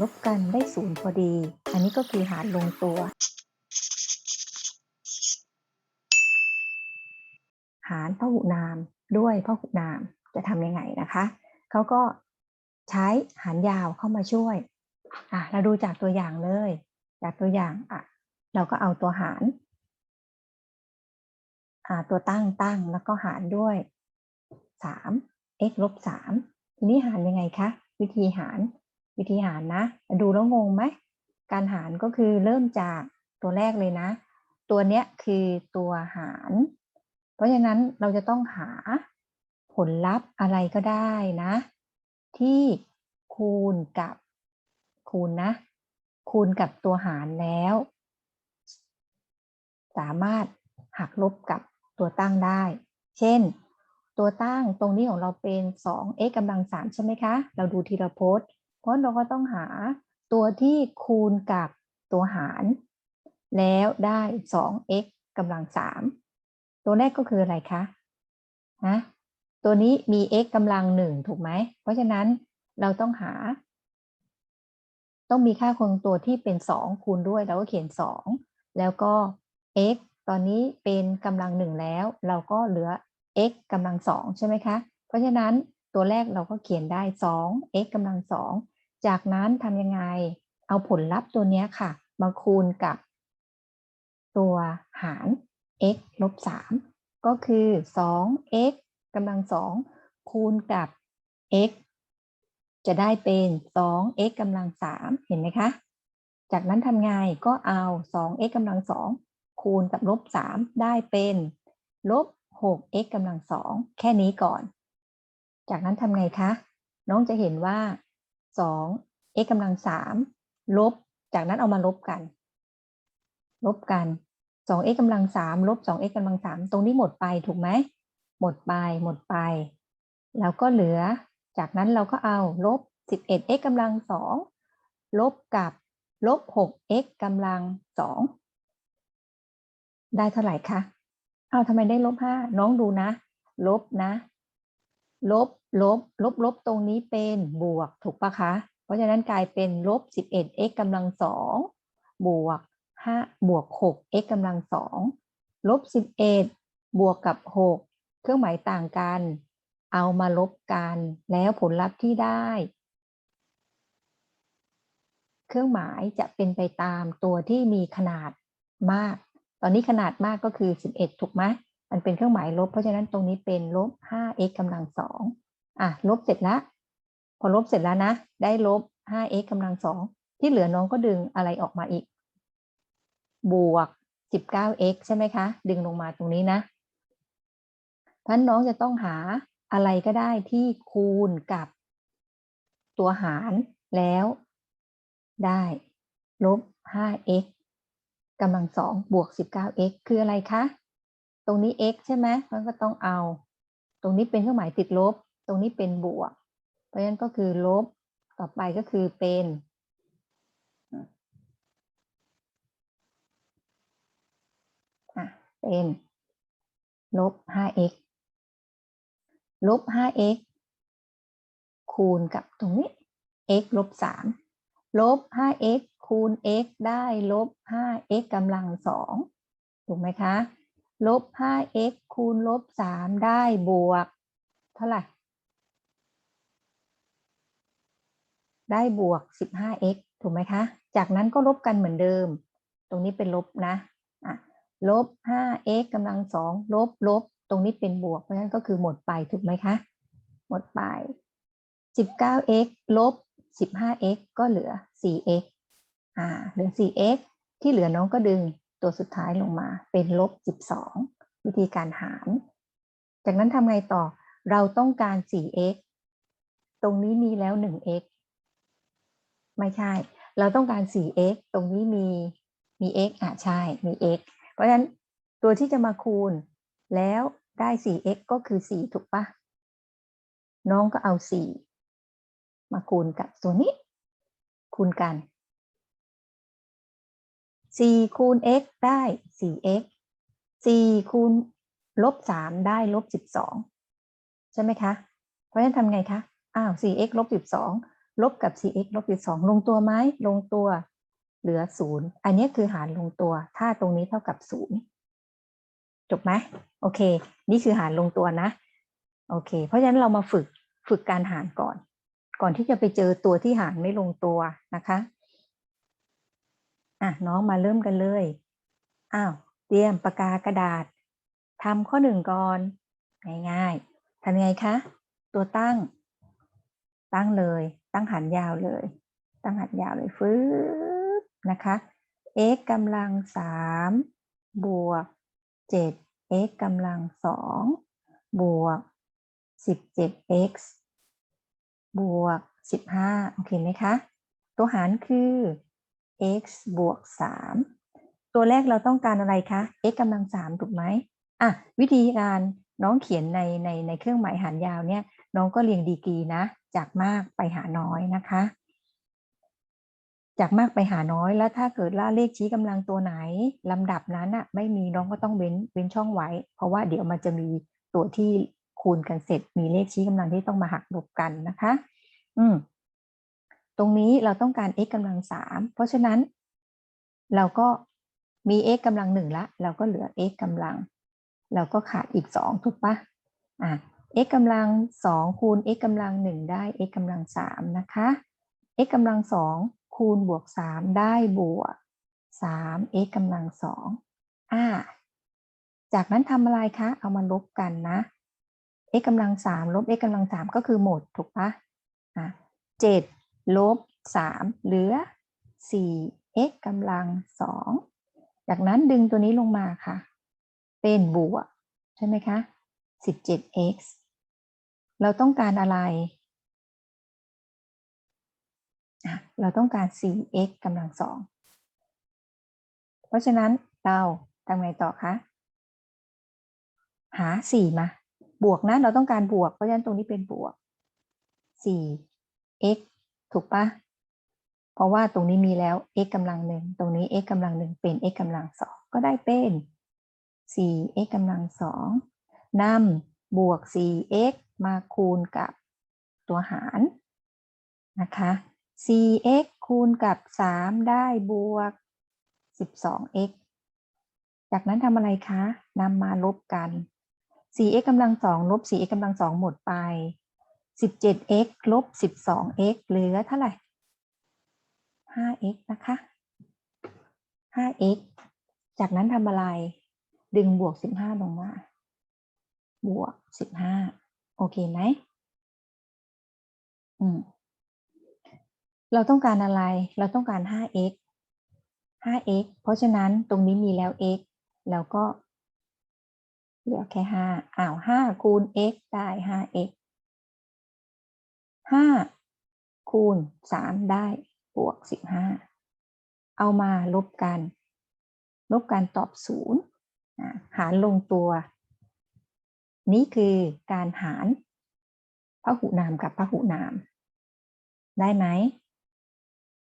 ลบกันได้ศูนย์พอดี อันนี้ก็คือหารลงตัว หารพหุนามด้วยพหุนามจะทำยังไงนะคะเขาก็ใช้หารยาวเข้ามาช่วยอะเราดูจากตัวอย่างเลย จากตัวอย่างอะเราก็เอาตัวหารอ่าตัวตั้งตั้งแล้วก็หารด้วย3 x ลบ3ทีนี้หารยังไงคะ วิธีหาร วิธีหารนะ ดูแล้วงงไหม การหารก็คือเริ่มจากตัวแรกเลยนะ ตัวเนี้ยคือตัวหาร เพราะฉะนั้นเราจะต้องหาผลลัพธ์อะไรก็ได้นะ ที่คูณกับคูณนะ คูณกับตัวหารแล้ว สามารถหักลบกับตัวตั้งได้ เช่น ตัวตั้งตรงนี้ของเราเป็น 2x กำลัง 3 ใช่ไหมคะ เราดูทีละพจน์ เพราะเราก็ต้องหาตัวที่คูณกับตัวหาร แล้วได้ 2x กำลัง 3 ตัวแรกก็คืออะไรคะนะตัวนี้มี x กำลัง 1 ถูกไหม เพราะฉะนั้นเราต้องหา ต้องมีค่าคงตัวที่เป็น 2 คูณด้วยเราก็เขียน 2 แล้วก็ x ตอนนี้เป็นกำลัง 1 แล้ว เราก็เหลือ x กำลัง 2 ใช่ไหมคะ เพราะฉะนั้นตัวแรกเราก็เขียนได้ 2 x กำลัง 2 จากนั้นทำยังไง เอาผลลัพธ์ตัวนี้ค่ะ มาคูณกับ ตัวหาร x ลบ3ก็คือ 2x กำลัง 2 คูณกับ x จะได้เป็น 2x กำลัง 3 เห็นไหมคะ จากนั้นทำไงก็เอา 2x กำลัง 2 คูณกับลบ 3 ได้เป็นลบ 6x กำลัง 2 แค่นี้ก่อน จากนั้นทำไงคะ น้องจะเห็นว่า 2x กำลัง 3 ลบ จากนั้นเอามาลบกัน ลบกัน 2x กำลัง 3 ลบ 2x กำลัง 3 ตรงนี้หมดไปถูกไหม หมดไป หมดไป แล้วก็เหลือ จากนั้นเราก็เอาลบ 11x กำลัง 2 ลบกับลบ 6x กำลัง 2 ได้เท่าไหร่คะ เอาทำไมได้ลบ 5 น้องดูนะ ลบนะ ลบลบลบลบตรงนี้เป็นบวกถูกปะคะ เพราะฉะนั้นกลายเป็นลบ 11x กำลัง2บวก5บวก 6x กำลัง2ลบ 11 บวกกับ 6 เครื่องหมายต่างกัน เอามาลบกันแล้วผลลัพธ์ที่ได้ เครื่องหมายจะเป็นไปตามตัวที่มีขนาดมาก ตอนนี้ขนาดมากก็คือ 11 ถูกไหม มันเป็นเครื่องหมายลบ เพราะฉะนั้นตรงนี้เป็นลบ 5x กำลัง2อะ ลบเสร็จแล้วพอลบเสร็จแล้วนะ ได้ลบ 5x กำลัง2ที่เหลือน้องก็ดึงอะไรออกมาอีก บวก 19x ใช่ไหมคะ ดึงลงมาตรงนี้นะเพราะน้องจะต้องหาอะไรก็ได้ที่คูณกับตัวหารแล้ว ได้ลบ 5x กำลังสองบวก 19x คืออะไรคะ ตรงนี้ x ใช่ไหมมันก็ต้องเอา ตรงนี้เป็นเครื่องหมายติดลบ ตรงนี้เป็นบวก เพราะฉะนั้นก็คือลบ ต่อไปก็คือเป็นอะเป็นลบ 5x ลบ 5x คูณกับตรงนี้ x ลบ 3 ลบ 5x คูณ x ได้ลบ 5x กำลัง 2 ถูกไหมคะ ลบ 5x คูณลบ 3 ได้บวก เท่าไหร่ ได้บวก 15x ถูกไหมคะ จากนั้นก็ลบกันเหมือนเดิม ตรงนี้เป็นลบนะอะลบ 5x กำลัง2ลบ ลบ ตรงนี้เป็นบวก เพราะฉะนั้นก็คือหมดไป ถูกไหมคะ หมดไป 19x ลบ 15x ก็เหลือ 4x อ่า เหลือ 4x ที่เหลือน้องก็ดึง ตัวสุดท้ายลงมาเป็นลบ 12 วิธีการหาร จากนั้นทำไงต่อเราต้องการ 4x ตรงนี้มีแล้ว 1x ไม่ใช่ เราต้องการ 4x ตรงนี้มีมี x อะใช่ มี x เพราะฉะนั้นตัวที่จะมาคูณแล้วได้ 4x ก็คือ 4 ถูกปะน้องก็เอา 4 มาคูณกับตัวนี้ คูณกัน 4คูณ x ได้ 4x 4คูณลบ3ได้ลบ12 ใช่ไหมคะ เพราะฉะนั้นทำไงคะ อ้าว 4x ลบ12 ลบกับ cx ลบ12 ลงตัวไหม ลงตัว เหลือศูนย์อันนี้คือหารลงตัว ถ้าตรงนี้เท่ากับศูนย์จบไหม โอเค นี่คือหารลงตัวนะ โอเค เพราะฉะนั้นเรามาฝึก ฝึกการหารก่อน ก่อนที่จะไปเจอตัวที่หารไม่ลงตัวนะคะ อะน้องมาเริ่มกันเลยอ้าวเตรียมปากกากระดาษทำข้อหนึ่งก่อน ง่ายๆทำยังไงคะ ตัวตั้ง ตั้งเลย ตั้งหันยาวเลย ตั้งหันยาวเลยฟื้บนะคะ x กำลังสามบวกเจ็ด x กำลังสองบวกสิบเจ็ด x บวกสิบห้าโอเคไหมคะ ตัวหารคือ x บวกสามตัวแรกเราต้องการอะไรคะ x กำลังสามถูกไหมอะวิธีการน้องเขียนในในในเครื่องหมายหารยาวเนี่ยน้องก็เรียงดีกรีนะ จากมากไปหาน้อยนะคะ จากมากไปหาน้อยแล้วถ้าเกิดล่าเลขชี้กำลังตัวไหนลำดับนั้นอะไม่มีน้องก็ต้องเว้นเว้นช่องไว้ เพราะว่าเดี๋ยวมันจะมีตัวที่คูณกันเสร็จมีเลขชี้กำลังที่ต้องมาหักลบกันนะคะ อืม ตรงนี้เราต้องการ x กำลังสามเพราะฉะนั้น เราก็มี x กำลังหนึ่งละ เราก็เหลือ x กำลัง เราก็ขาดอีกสองถูกปะอะ x กำลังสองคูณ x กำลังหนึ่งได้ x กำลังสามนะคะ x กำลังสองคูณบวกสามได้บวกสาม x กำลังสองอ่าจากนั้นทำอะไรคะ เอามาลบกันนะ x กำลังสามลบ x กำลังสามก็คือหมดถูกปะอะเจ็ด ลบสามเหลือสี่ x กำลังสองจากนั้นดึงตัวนี้ลงมาค่ะ เป็นบวก ใช่ไหมคะสิบเจ็ด x เราต้องการอะไร เราต้องการ 4x กำลังสองเพราะฉะนั้นเราทำไงต่อคะ หา 4 มา บวกนะ เราต้องการบวก เพราะฉะนั้นตรงนี้เป็นบวก 4x ถูกปะเพราะว่าตรงนี้มีแล้ว x กำลังหนึ่งตรงนี้ x กำลังหนึ่งเป็น x กำลังสองก็ได้เป็น 4x กำลังสองนำบวก 4x มาคูณกับตัวหารนะคะ 4x คูณกับ 3 ได้บวก 12x จากนั้นทำอะไรคะนำมาลบกัน 4x กำลังสองลบ 4x กำลังสองหมดไป 17x ลบ 12x เหลือเท่าไหร่ 5x นะคะ 5x จากนั้นทำอะไร ดึงบวก 15 ลงมา บวก 15 โอเคไหมอืมเราต้องการอะไร เราต้องการ 5x 5x เพราะฉะนั้นตรงนี้มีแล้ว x แล้วก็เหลือแค่ 5อ้าว 5 คูณ x ได้ 5x 5คูณ3ได้บวก15เอามาลบกัน ลบกันตอบ0หารลงตัว นี่คือการหารพหุนามกับพหุนาม ได้ไหม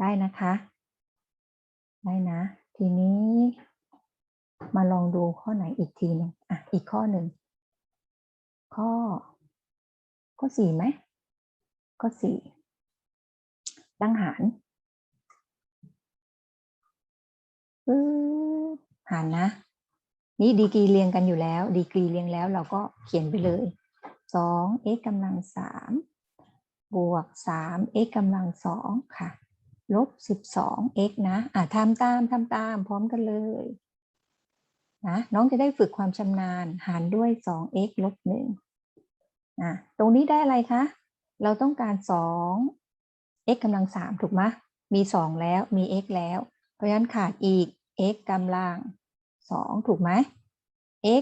ได้นะคะ ได้นะ ทีนี้มาลองดูข้อไหนอีกทีหนึงอะ อีกข้อหนึ่ง ข้อ ข้อสี่ไหม ข้อสี่ตั้งหารหารนะ นี่ดีกรีเรียงกันอยู่แล้ว ดีกรีเรียงแล้วเราก็เขียนไปเลยสอง x กำลังสามบวกสาม x กำลังสองค่ะ ลบสิบสอง x นะ อะทำตามทำตามพร้อมกันเลยนะน้องจะได้ฝึกความชำนาญหารด้วยสอง x ลบหนึ่งอะตรงนี้ได้อะไรคะ เราต้องการสอง x กำลังสามถูกไหมมีสองแล้ว มี x แล้ว เพราะฉะนั้นขาดอีก x กำลังสองถูกไหม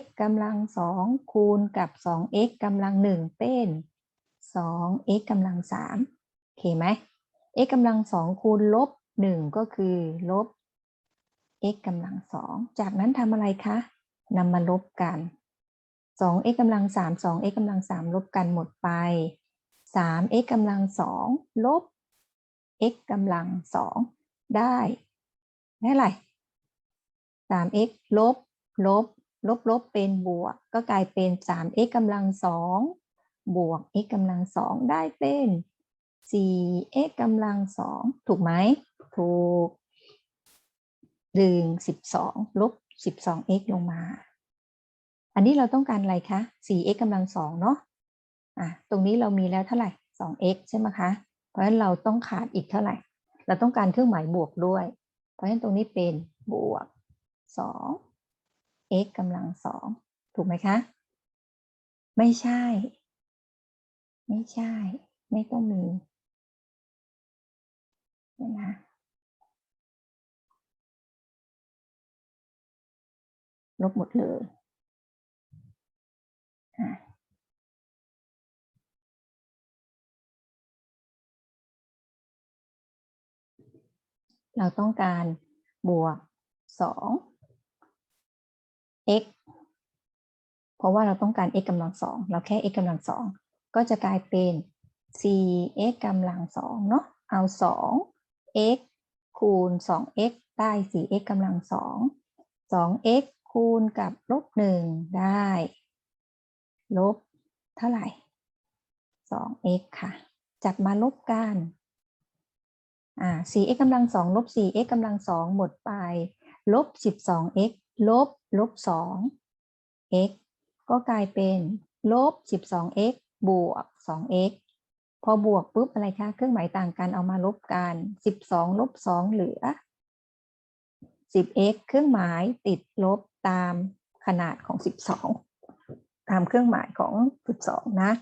x กำลังสองคูณกับสอง x กำลังหนึ่งเป็นสอง x กำลังสามโอเคไหม x กำลังสองคูณลบหนึ่งก็คือลบ x กำลังสองจากนั้นทำอะไรคะนำมาลบกันสอง x กำลังสามสอง x กำลังสามลบกันหมดไป สาม x กำลังสองลบ x กำลังสองได้ได้ไรสาม x ลบ ลบ ลบ ลบ เป็นบวก ก็กลายเป็นสาม x กำลังสองบวก x กำลังสองได้เป็น 4x กำลังสองถูกไหม ถูกดึง12 ลบ 12x ลงมา อันนี้เราต้องการอะไรคะ 4x กำลังสองเนาะ อะตรงนี้เรามีแล้วเท่าไหร่ 2x ใช่ไหมคะ เพราะฉะนั้นเราต้องขาดอีกเท่าไหร่ เราต้องการเครื่องหมายบวกด้วย เพราะฉะนั้นตรงนี้เป็นบวก 2 x กำลังสองถูกไหมคะ ไม่ใช่ ไม่ใช่ ไม่ต้องมีนะลบหมดเลยอะ เราต้องการบวกสอง x เพราะว่าเราต้องการ x กำลังสองเราแค่ x กำลังสองก็จะกลายเป็น 4x กำลังสองเนาะเอาสอง x คูณ 2x ได้ 4x กำลังสอง 2x คูณกับลบหนึ่งได้ ลบเท่าไหร่ 2x ค่ะ จับมาลบกัน อ่า 4x กำลังสองลบ 4x กำลังสองหมดไปลบ 12x ลบลบ 2x ก็กลายเป็นลบ 12x บวก 2x พอบวกปุ๊บอะไรคะเครื่องหมายต่างกันเอามาลบกัน 12 ลบ 2 เหลือ 10x เครื่องหมายติดลบตามขนาดของ 12 ตามเครื่องหมายของ 12 นะ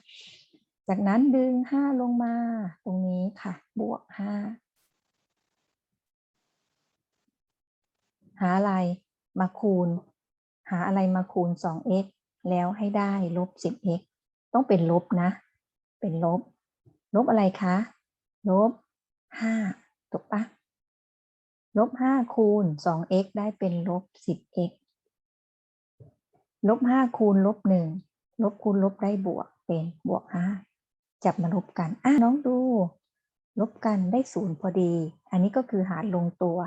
จากนั้นดึง 5 ลงมาตรงนี้ค่ะ บวก 5 หาอะไรมาคูณ หาอะไรมาคูณ 2x แล้วให้ได้ลบ 10x ต้องเป็นลบนะ เป็นลบ ลบอะไรคะ ลบ 5ถูกปะลบ 5 คูณ 2x ได้เป็นลบ 10x ลบ 5 คูณลบ 1 ลบคูณลบได้บวกเป็นบวก 5 จับมาลบกัน อะ น้องดู ลบกันได้ศูนย์พอดี อันนี้ก็คือหารลงตัว